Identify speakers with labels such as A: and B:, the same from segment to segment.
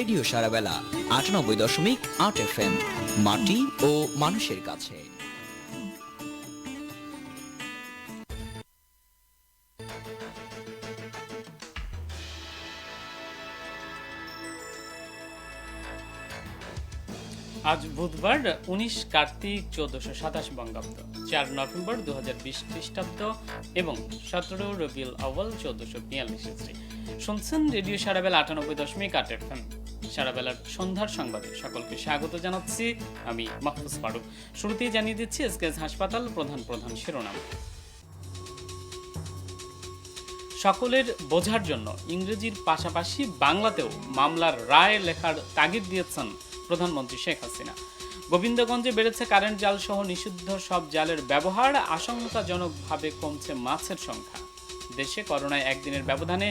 A: Radio সারাবেলা আটানব্বই দশমিক আট এফ এম মাটি ও মানুষের কাছে।
B: আজ বুধবার উনিশ কার্তিক চোদ্দশো সাতাশ বঙ্গাব্দ, চার নভেম্বর দু হাজার বিশ খ্রিস্টাব্দ এবং সতেরো রবিউল আউ্বাল চোদ্দশো বিয়াল্লিশ শুনছেন রেডিও সারাবেলা আটানব্বই দশমিক আট এফএম। সারাবেলার সন্ধ্যার সংবাদে সকলকে স্বাগত জানাচ্ছি আমি মাহফুজ ফারুক। শুরুতেই জানিয়ে দিচ্ছি এসকেএস হাসপাতাল প্রধান প্রধান শিরোনাম। সকলের বোঝার জন্য ইংরেজির পাশাপাশি বাংলাতেও মামলার রায় লেখার তাগিদ দিয়েছেন প্রধানমন্ত্রী শেখ হাসিনা। গোবিন্দগঞ্জে বেড়েছে কারেন্ট জাল সহ নিষিদ্ধ সব জালের ব্যবহার, আশঙ্কাজনকভাবে কমছে মাছের সংখ্যা। দেশে করোনায় একদিনের ব্যবধানে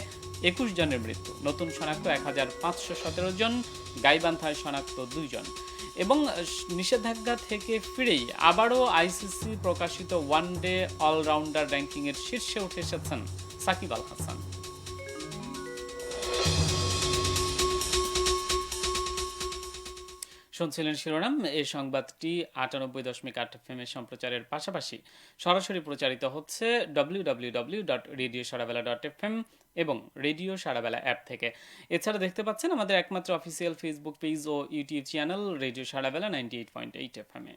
B: একুশ জনের মৃত্যু। নতুন শনাক্ত এক হাজার পাঁচশো সতেরো জন, গাইবান্ধায় শনাক্ত দুইজন এবং নিষেধাজ্ঞা থেকে ফিরেই আবারও আইসিসি প্রকাশিত ওয়ান ডে অলরাউন্ডার র্যাঙ্কিংয়ের শীর্ষে উঠে এসেছেন সাকিব আল হাসান। শুনছিলেন শিরোনাম। এই সংবাদটি আটানব্বই দশমিক আট এফএমের সম্প্রচারের পাশাপাশি সরাসরি প্রচারিত হচ্ছে ডব্লিউ সারাবেলা ডট এবং রেডিও সারাবেলা অ্যাপ থেকে। এছাড়া দেখতে পাচ্ছেন আমাদের একমাত্র অফিসিয়াল ফেসবুক পেজ ও YouTube channel radio Sarabela ninety eight point eight এফএমে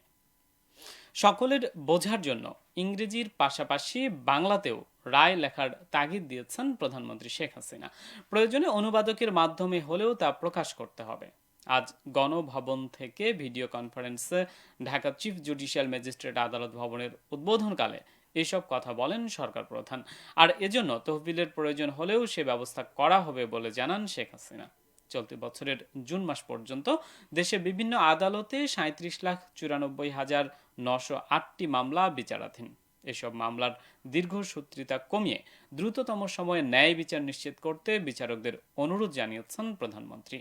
B: সকলের বোঝার জন্য ইংরেজির পাশাপাশি বাংলাতেও রায় লেখার তাগিদ দিয়েছেন প্রধানমন্ত্রী শেখ হাসিনা। প্রয়োজনে অনুবাদকের মাধ্যমে হলেও তা প্রকাশ করতে হবে। আজ গণভবন থেকে ভিডিও কনফারেন্সে ঢাকা চিফ জুডিশিয়াল ম্যাজিস্ট্রেট আদালত ভবনের উদ্বোধনকালে এসব কথা বলেন সরকার প্রধান। আর এজন্য তহবিলের প্রয়োজন হলেও সে ব্যবস্থা করা হবে বলে জানান শেখ হাসিনা। চলতি বছরের জুন মাস পর্যন্ত দেশে বিভিন্ন আদালতে সাঁত্রিশ লাখ চুরানব্বই হাজার নশো আটটি মামলা বিচারাধীন। এসব মামলার দীর্ঘসূত্রিতা কমিয়ে দ্রুততম সময়ে ন্যায় বিচার নিশ্চিত করতে বিচারকদের অনুরোধ জানিয়েছেন প্রধানমন্ত্রী।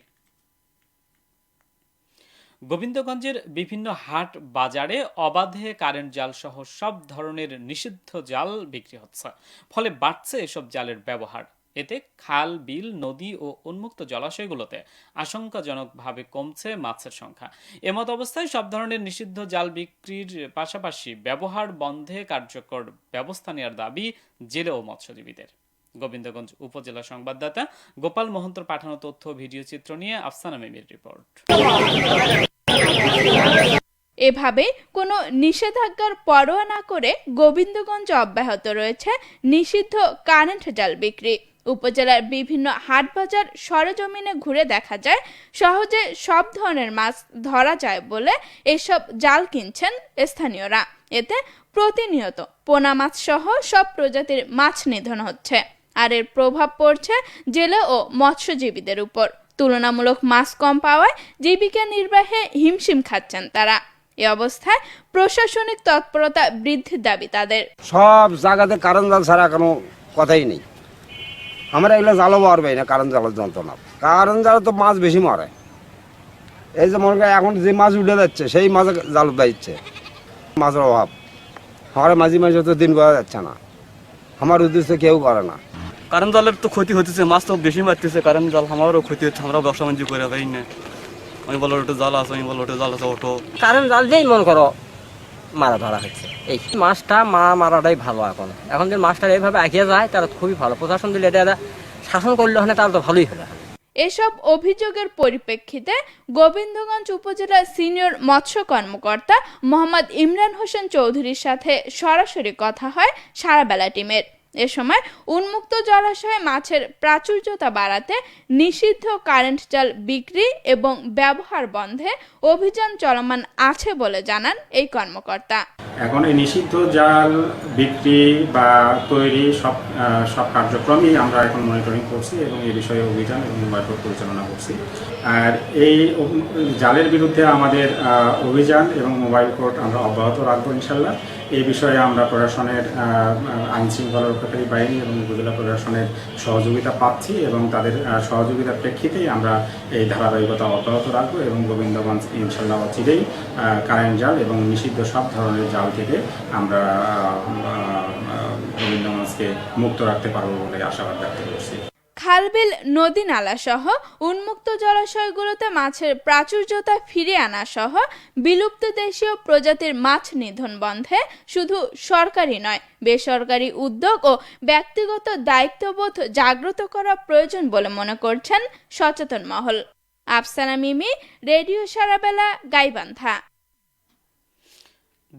B: গোবিন্দগঞ্জের বিভিন্ন হাট বাজারে অবাধে কারেন্ট জাল সহ সব ধরনের নিষিদ্ধ জাল বিক্রি হচ্ছে। ফলে বাড়ছে এসব জালের ব্যবহার। এতে খাল, বিল, নদী ও উন্মুক্ত জলাশয়গুলোতে আশঙ্কাজনকভাবে কমছে মাছের সংখ্যা। এমত অবস্থায় সব ধরনের নিষিদ্ধ জাল বিক্রির পাশাপাশি ব্যবহার বন্ধে কার্যকর ব্যবস্থা নেওয়ার দাবি জেলে ও মৎস্যজীবীদের। গোবিন্দগঞ্জ উপজেলা সংবাদদাতা গোপাল মহন্তর পাঠানো তথ্য ভিডিও চিত্র নিয়ে আফসানা মেমির রিপোর্ট।
C: এভাবে কোনো নিষেধাজ্ঞার পরোয়া না করে গোবিন্দগঞ্জ অব্যাহত রয়েছে নিষিদ্ধ কারেন্ট জাল বিক্রি। উপজেলার বিভিন্ন হাট বাজার সরজমিনে ঘুরে দেখা যায়, সহজে সব ধরনের মাছ ধরা যায় বলে এসব জাল কিনছেন স্থানীয়রা। এতে প্রতিনিয়ত পোনা মাছ সহ সব প্রজাতির মাছ নিধন হচ্ছে। আর এর প্রভাব পড়ছে জেলে ও মৎস্যজীবীদের উপর। তুলনামূলক মাছ কম পাওয়ায় জীবিকা নির্বাহে হিমশিম খাচ্ছেন তারা। এ অবস্থায় প্রশাসনিক তৎপরতা বৃদ্ধির দাবি তাদের।
D: সব জায়গাতে কারণ জাল ছাড়া কোনো কথাই নেই। আমরা এগুলো জালও মারবে না কারণ জালের যন্ত্রণা। কারণ জালে তো মাছ বেশি মারে। এই যে মনে এখন যে মাছ উঠে যাচ্ছে, সেই মাছ জাল দিচ্ছে মাছের অভাব। আমার মাঝে মাঝে তো দিন করা যাচ্ছে না। আমার উদ্দেশ্য কেউ করে না।
E: কারেন্ট জালের তো ক্ষতি হতেছে মাছ তো বেশি মারতেছে কারেন্ট জাল আমারও ক্ষতি হচ্ছে আমরা ব্যবসা বাণিজ্য করে পাই না। আমি বলো ওটা জাল আছে আমি বলো ওটা জাল আছে ওটো।
F: কারেন্ট জাল দিয়েই মনে করো মারা ধরা হচ্ছে। এই মাছটা মা মারাটাই ভালো এখন। এখন যে মাছটা এইভাবে এগিয়ে যায় তারা খুবই ভালো। প্রশাসন দিলে এটা শাসন করলে হলে তাহলে তো ভালোই হলো
C: এসব অভিযোগের পরিপ্রেক্ষিতে গোবিন্দগঞ্জ উপজেলার সিনিয়র মৎস্য কর্মকর্তা মোহাম্মদ ইমরান হোসেন চৌধুরীর সাথে সরাসরি কথা হয় সারাবেলা টিমের। এ সময় উন্মুক্ত জলাশয়ে মাছের প্রাচুর্যতা বাড়াতে নিষিদ্ধ কারেন্ট জাল বিক্রি এবং ব্যবহার বন্ধে অভিযান চলমান আছে বলে জানান এই কর্মকর্তা।
G: এখন এই নিষিদ্ধ জাল বিক্রি বা তৈরি সব সব কার্যক্রমই আমরা এখন মনিটরিং করছি এবং এই বিষয়ে অভিযান এবং কোর্ট পরিচালনা করছি। আর এই জালের বিরুদ্ধে আমাদের অভিযান এবং মোবাইল কোর্ট আমরা অব্যাহত রাখব ইনশাল্লাহ এই বিষয়ে আমরা প্রশাসনের আইন শৃঙ্খলা রক্ষাকারী বাহিনী এবং উপজেলা প্রশাসনের সহযোগিতা পাচ্ছি এবং তাদের সহযোগিতার প্রেক্ষিতেই আমরা এই ধারাবাহিকতা অব্যাহত রাখব এবং গোবিন্দগঞ্জ ইনশাল্লাহ অচিরেই আহ, কারেন্ট জাল এবং নিষিদ্ধ সব ধরনের জাল থেকে আমরা আহ, মুক্ত রাখতে পারব বলে আশাবাদ ব্যক্ত করছি।
C: খালবিল নদী নালা সহ উন্মুক্ত জলাশয়গুলোতে মাছের প্রাচুর্যতা ফিরিয়ে আনা সহ বিলুপ্ত দেশীয় প্রজাতির মাছ নিধন বন্ধে শুধু সরকারি নয় বেসরকারি উদ্যোগ ও ব্যক্তিগত দায়িত্ববোধ জাগ্রত করা প্রয়োজন বলে মনে করছেন সচেতন মহল। আফসানা মিমি রেডিও সারাবেলা গাইবান্ধা।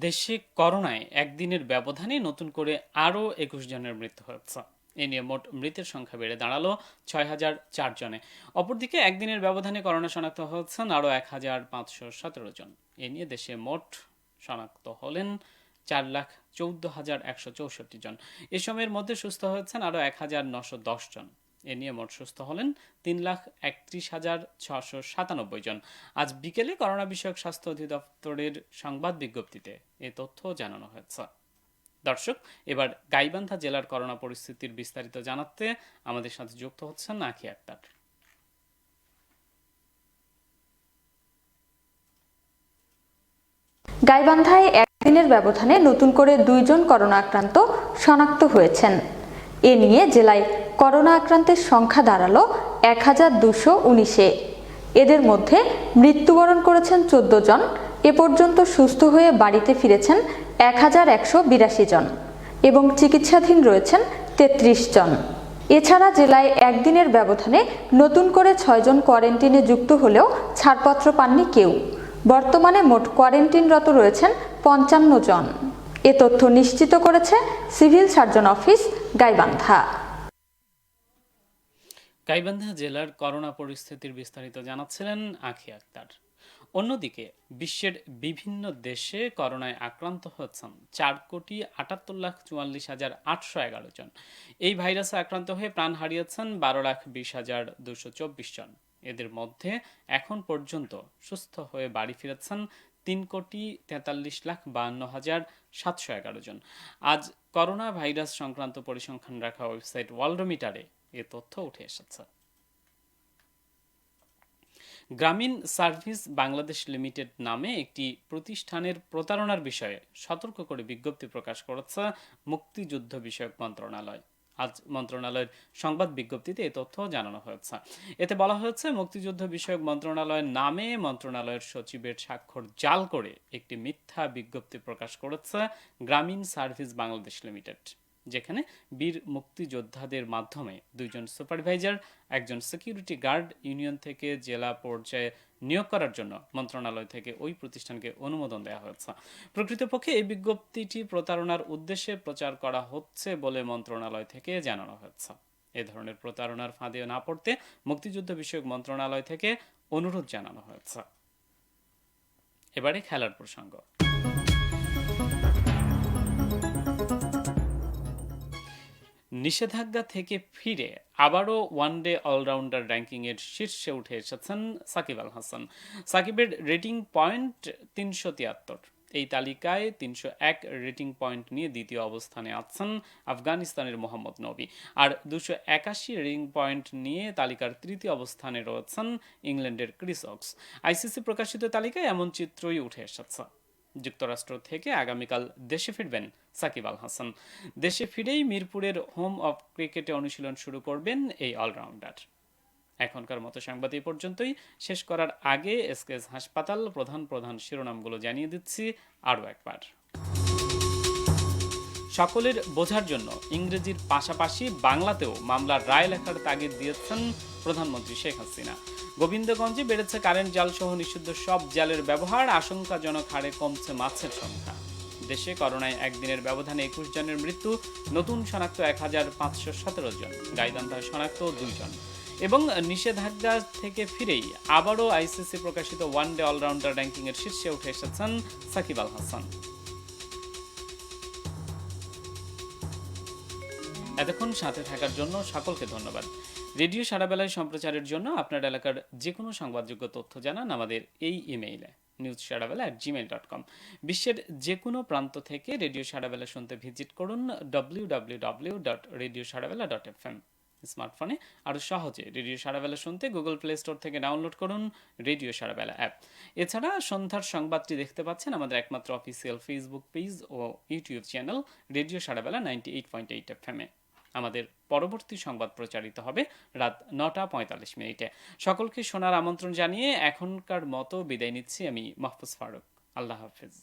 B: দেশে করোনায় একদিনের ব্যবধানে নতুন করে আরও একুশ জনের মৃত্যু হয়েছে। এ নিয়ে মোট মৃতের সংখ্যা বেড়ে দাঁড়াল ছয় হাজার চার জনে। অপরদিকে একদিনের ব্যবধানে করোনা শনাক্ত হয়েছেন আরও এক হাজার পাঁচশো সতেরো জন। এ নিয়ে দেশে মোট শনাক্ত হলেন চার লাখ চৌদ্দ হাজার একশো চৌষট্টি জন। এ সময়ের মধ্যে সুস্থ হয়েছেন আরও এক হাজার নশো দশ জন। এ নিয়ে মোট সুস্থ হলেন তিন লাখ একত্রিশ হাজার ছশো সাতানব্বই জন। আজ বিকেলে করোনা বিষয়ক স্বাস্থ্য অধিদপ্তরের সংবাদ বিজ্ঞপ্তিতে এ তথ্য জানানো হয়েছে। দর্শক, এবার গাইবান্ধা জেলার করোনা পরিস্থিতির বিস্তারিত জানাতে আমাদের সাথে যুক্ত হচ্ছেন আখি আক্তার।
H: গাইবান্ধায় একদিনের ব্যবধানে নতুন করে দুইজন করোনা আক্রান্ত শনাক্ত হয়েছেন। এ নিয়ে জেলায় করোনা আক্রান্তের সংখ্যা দাঁড়াল এক হাজার দুশো উনিশে। এদের মধ্যে মৃত্যুবরণ করেছেন চোদ্দ জন। এ পর্যন্ত সুস্থ হয়ে বাড়িতে ফিরেছেন এক হাজার একশো বিরাশি জন এবং চিকিৎসাধীন রয়েছেন তেত্রিশ জন। এছাড়া জেলায় একদিনের ব্যবধানে নতুন করে ছয়জন কোয়ারেন্টিনে যুক্ত হলেও ছাড়পত্র পাননি কেউ। বর্তমানে মোট কোয়ারেন্টিনরত রয়েছেন পঞ্চান্ন জন। এ তথ্য নিশ্চিত করেছে civil surgeon office Gaibandha.
B: Gaibandha জেলার করোনা পরিস্থিতির বিস্তারিত জানাচ্ছিলেন আখি আক্তার। অন্যদিকে, বিশ্বের বিভিন্ন দেশে করোনায় আক্রান্ত হচ্ছেন চার কোটি আটাত্তর লাখ চুয়াল্লিশ হাজার আটশো এগারো জন। এই ভাইরাসে আক্রান্ত হয়ে প্রাণ হারিয়েছেন বারো লাখ বিশ হাজার দুশো চব্বিশ জন। এদের মধ্যে এখন পর্যন্ত সুস্থ হয়ে বাড়ি ফিরেছেন তিন কোটি তেতাল্লিশ লাখ বাহান্ন হাজার সাতশো এগারো জন। আজ করোনা ভাইরাস সংক্রান্ত পরিসংখ্যান রাখা ওয়েবসাইট ওয়ার্ল্ডমিটারে এ তথ্য উঠে এসেছে। গ্রামীণ সার্ভিস বাংলাদেশ লিমিটেড নামে একটি প্রতিষ্ঠানের প্রতারণার বিষয়ে সতর্ক করে বিজ্ঞপ্তি প্রকাশ করেছে মুক্তিযুদ্ধ বিষয়ক মন্ত্রণালয়। আজ মন্ত্রণালয়ের সংবাদ বিজ্ঞপ্তিতে এই তথ্য জানানো হয়েছে। এতে বলা হয়েছে, মুক্তিযুদ্ধ বিষয়ক মন্ত্রণালয়ের নামে মন্ত্রণালয়ের সচিবের স্বাক্ষর জাল করে একটি মিথ্যা বিজ্ঞপ্তি প্রকাশ করেছে গ্রামীণ সার্ভিস বাংলাদেশ লিমিটেড, যেখানে বীর মুক্তিযোদ্ধাদের মাধ্যমে দুইজন সুপারভাইজার, একজন সিকিউরিটি গার্ড ইউনিয়ন থেকে জেলা পর্যায়ে নিয়োগ করার জন্য মন্ত্রণালয় থেকে ওই প্রতিষ্ঠানকে অনুমোদন দেওয়া হয়েছে। প্রকৃতপক্ষে এই বিজ্ঞপ্তিটি প্রতারণার উদ্দেশ্যে প্রচার করা হচ্ছে বলে মন্ত্রণালয় থেকে জানানো হয়েছে। এ ধরনের প্রতারণার ফাঁদে না পড়তে মুক্তিযুদ্ধ বিষয়ক মন্ত্রণালয় থেকে অনুরোধ জানানো হয়েছে। এবারে খেলার প্রসঙ্গ। নিষেধাজ্ঞা থেকে ফিরে আবারও ওয়ানডে অলরাউন্ডার র্যাঙ্কিংয়ের শীর্ষে উঠে এসেছেন সাকিব আল হাসান। সাকিবের রেটিং পয়েন্ট তিনশো তিয়াত্তর। এই তালিকায় তিনশো এক রেটিং পয়েন্ট নিয়ে দ্বিতীয় অবস্থানে আছেন আফগানিস্তানের মোহাম্মদ নবী। আর দুশো একাশি রেটিং পয়েন্ট নিয়ে তালিকার তৃতীয় অবস্থানে রয়েছেন ইংল্যান্ডের ক্রিসক্স আইসিসি প্রকাশিত তালিকায় এমন চিত্রই উঠে এসেছে। যুক্তরাষ্ট্র থেকে আগামীকাল দেশে ফিরবেন সাকিব আল হাসান। দেশে ফিরেই মিরপুরের হোম অফ ক্রিকেটে অনুশীলন শুরু করবেন এই অলরাউন্ডার। এখনকার মতো সংবাদ এই পর্যন্তই। শেষ করার আগে এসকেএস হাসপাতাল প্রধান প্রধান শিরোনামগুলো জানিয়ে দিচ্ছি আরও একবার। সকলের বোঝার জন্য ইংরেজির পাশাপাশি বাংলাতেও মামলার রায় লেখার তাগিদ দিয়েছেন প্রধানমন্ত্রী শেখ হাসিনা। গোবিন্দগঞ্জে বেড়েছে কারেন্ট জাল সহ নিষিদ্ধ সব জালের ব্যবহার, আশঙ্কাজনক হারে কমছে মাছের সংখ্যা। দেশে করোনায় একদিনের ব্যবধানে একুশ জনের মৃত্যু, নতুন শনাক্ত এক হাজার পাঁচশো সতেরো জন গাইবান্ধায় শনাক্ত দুইজন এবং নিষেধাজ্ঞা থেকে ফিরেই আবারও আইসিসি প্রকাশিত ওয়ান ডে অলরাউন্ডার র্যাঙ্কিংয়ের শীর্ষে উঠে এসেছেন সাকিব আল হাসান। এতক্ষণ সাথে থাকার জন্য সকলকে ধন্যবাদ। রেডিও সারাবেলায় সম্প্রচারের জন্য আপনার এলাকার যে কোনো সংবাদযোগ্য তথ্য জানান আমাদের এই ইমেইলে news Sarabela at Gmail dot com বিশ্বের যে কোনো প্রান্ত থেকে রেডিও সারাবেলা শুনতে ভিজিট করুন W W W dot radio Sarabela dot F M স্মার্টফোনে আরও সহজে রেডিও সারাবেলা শুনতে গুগল প্লে স্টোর থেকে ডাউনলোড করুন রেডিও সারাবেলা অ্যাপ। এছাড়া সন্ধ্যার সংবাদটি দেখতে পাচ্ছেন আমাদের একমাত্র অফিসিয়াল ফেসবুক পেজ ও YouTube channel radio Sarabela ninety eight point eight F এমে আমাদের পরবর্তী সংবাদ প্রচারিত হবে রাত নটা পঁয়তাল্লিশ মিনিটে। সকলকে শোনার আমন্ত্রণ জানিয়ে এখনকার মতো বিদায় নিচ্ছি আমি মাহফুজ ফারুক। আল্লাহ হাফিজ।